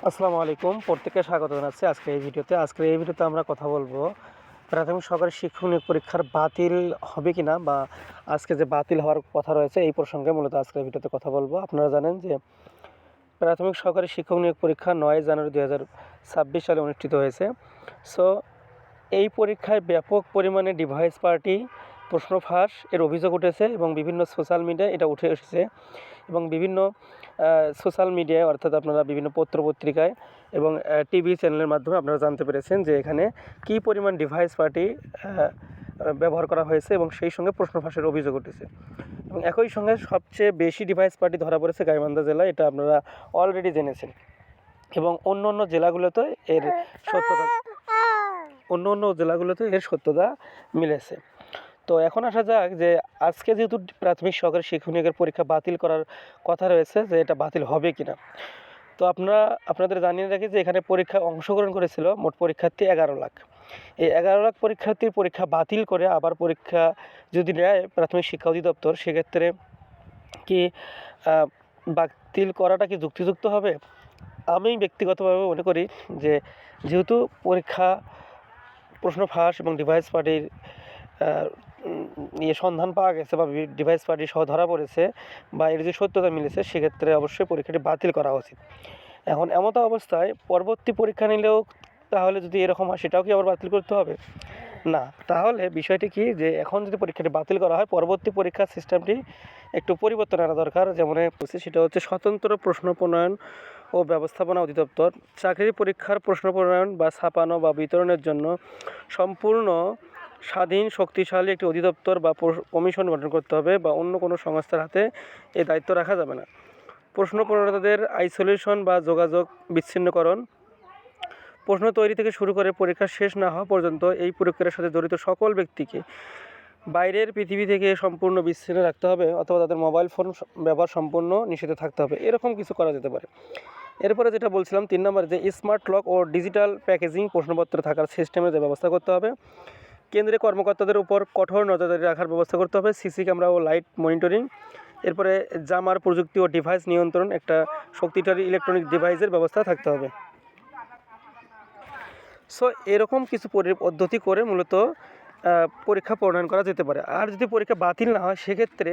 আসসালামু আলাইকুম। প্রত্যেককে স্বাগত জানাচ্ছি আজকে এই ভিডিওতে। আজকে এই ভিডিওতে আমরা কথা বলব প্রাথমিক সরকারি শিক্ষক নিয়োগ পরীক্ষার বাতিল হবে কিনা বা আজকে যে বাতিল হওয়ার কথা রয়েছে এই প্রসঙ্গে মূলত আজকে এই ভিডিওতে কথা বলব। আপনারা জানেন যে প্রাথমিক সরকারি শিক্ষক নিয়োগ পরীক্ষা নয় জানুয়ারি দুই হাজার ছাব্বিশ সালে অনুষ্ঠিত হয়েছে। সো এই পরীক্ষায় ব্যাপক পরিমাণে ডিভাইস পার্টি প্রশ্ন ফাঁস এর অভিযোগ উঠেছে এবং বিভিন্ন সোশ্যাল মিডিয়ায় এটা উঠে এসেছে এবং বিভিন্ন সোশ্যাল মিডিয়ায় অর্থাৎ আপনারা বিভিন্ন পত্র পত্রিকায় এবং টিভি চ্যানেলের মাধ্যমে আপনারা জানতে পেরেছেন যে এখানে কী পরিমাণ ডিভাইস পার্টি ব্যবহার করা হয়েছে এবং সেই সঙ্গে প্রশ্ন ফাঁসের অভিযোগ উঠেছে। এবং একই সঙ্গে সবচেয়ে বেশি ডিভাইস পার্টি ধরা পড়েছে গাইবান্ধা জেলায়, এটা আপনারা অলরেডি জেনেছেন। এবং অন্য অন্য জেলাগুলোতে এর সত্যতা, অন্য অন্য জেলাগুলোতে এর সত্যতা মিলেছে। তো এখন আসা যাক যে আজকে যেহেতু প্রাথমিক সরকারি শিক্ষক পরীক্ষা বাতিল করার কথা রয়েছে যে এটা বাতিল হবে কি না তো আপনারা, আপনাদের জানিয়ে রাখি যে এখানে পরীক্ষায় অংশগ্রহণ করেছিল মোট পরীক্ষার্থী এগারো লাখ। এই এগারো লাখ পরীক্ষার্থীর পরীক্ষা বাতিল করে আবার পরীক্ষা যদি নেয় প্রাথমিক শিক্ষা অধিদপ্তর, সেক্ষেত্রে কি বাতিল করাটা কি যুক্তিযুক্ত হবে? আমি ব্যক্তিগতভাবে মনে করি যে যেহেতু পরীক্ষা প্রশ্ন ফাঁস এবং ডিভাইস পার্টির ইয়ে সন্ধান পাওয়া গেছে বা ডিভাইস পার্টি সহ ধরা পড়েছে বা এর যে সত্যতা মিলেছে, সেক্ষেত্রে অবশ্যই পরীক্ষাটি বাতিল করা উচিত। এখন এমতো অবস্থায় পরবর্তী পরীক্ষা নিলেও তাহলে যদি এরকম হয়, সেটাও কি আবার বাতিল করতে হবে? না। তাহলে বিষয়টি কি যে, এখন যদি পরীক্ষাটি বাতিল করা হয়, পরবর্তী পরীক্ষার সিস্টেমটি একটু পরিবর্তন আনা দরকার। যেমন সেটা হচ্ছে স্বতন্ত্র প্রশ্ন প্রণয়ন ও ব্যবস্থাপনা অধিদপ্তর। চাকরির পরীক্ষার প্রশ্ন প্রণয়ন বা ছাপানো বা বিতরণের জন্য সম্পূর্ণ স্বাধীন, শক্তিশালী একটি অধিদপ্তর বা কমিশন গঠন করতে হবে বা অন্য কোনো সংস্থার হাতে এই দায়িত্ব রাখা যাবে না। প্রশ্ন প্রণেতাদের আইসোলেশন বা যোগাযোগ বিচ্ছিন্নকরণ। প্রশ্ন তৈরি থেকে শুরু করে পরীক্ষা শেষ না হওয়া পর্যন্ত এই প্রক্রিয়ার সাথে জড়িত সকল ব্যক্তিকে বাইরের পৃথিবী থেকে সম্পূর্ণ বিচ্ছিন্ন রাখতে হবে অথবা তাদের মোবাইল ফোন ব্যবহার সম্পূর্ণ নিষিদ্ধ থাকতে হবে। এরকম কিছু করা যেতে পারে। এরপরে যেটা বলছিলাম, তিন নম্বরে যে স্মার্ট লক ও ডিজিটাল প্যাকেজিং প্রশ্নপত্র থাকার সিস্টেমের যে ব্যবস্থা করতে হবে। কেন্দ্রীয় কর্মকর্তাদের উপর কঠোর নজরদারি রাখার ব্যবস্থা করতে হবে, সিসি ক্যামেরা ও লাইট মনিটরিং। এরপরে জামার প্রযুক্তি ও ডিভাইস নিয়ন্ত্রণ, একটা শক্তিশালী ইলেকট্রনিক ডিভাইসের ব্যবস্থা থাকতে হবে। সো এরকম কিছু পদ্ধতি করে মূলত পরীক্ষা প্রণয়ন করা যেতে পারে। আর যদি পরীক্ষা বাতিল না হয়, সেক্ষেত্রে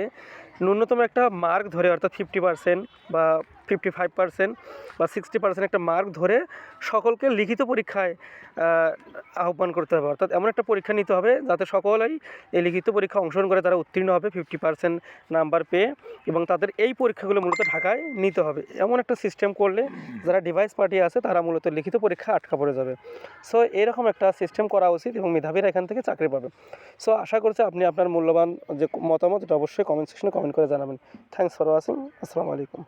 ন্যূনতম একটা মার্ক ধরে, অর্থাৎ ফিফটি পার্সেন্ট বা ফিফটি ফাইভ পার্সেন্ট বা সিক্সটি পার্সেন্ট একটা মার্ক ধরে সকলকে লিখিত পরীক্ষায় আহ্বান করতে হবে। অর্থাৎ এমন একটা পরীক্ষা নিতে হবে যাতে সকলেই এই লিখিত পরীক্ষা অংশগ্রহণ করে তারা উত্তীর্ণ হবে ফিফটি পার্সেন্ট নাম্বার পেয়ে এবং তাদের এই পরীক্ষাগুলো মূলত ঢাকায় নিতে হবে। এমন একটা সিস্টেম করলে যারা ডিভাইস পার্টি আছে তারা মূলত লিখিত পরীক্ষা আটকা পড়ে যাবে। সো এরকম একটা সিস্টেম করা উচিত এবং মেধাবীরা এখান থেকে চাকরি পাবে। সো আশা করছি আপনি আপনার মূল্যবান যে মতামত, এটা অবশ্যই কমেন্ট সেকশনে কমেন্ট করে জানাবেন। থ্যাংকস ফর ওয়াচিং আসসালামু আলাইকুম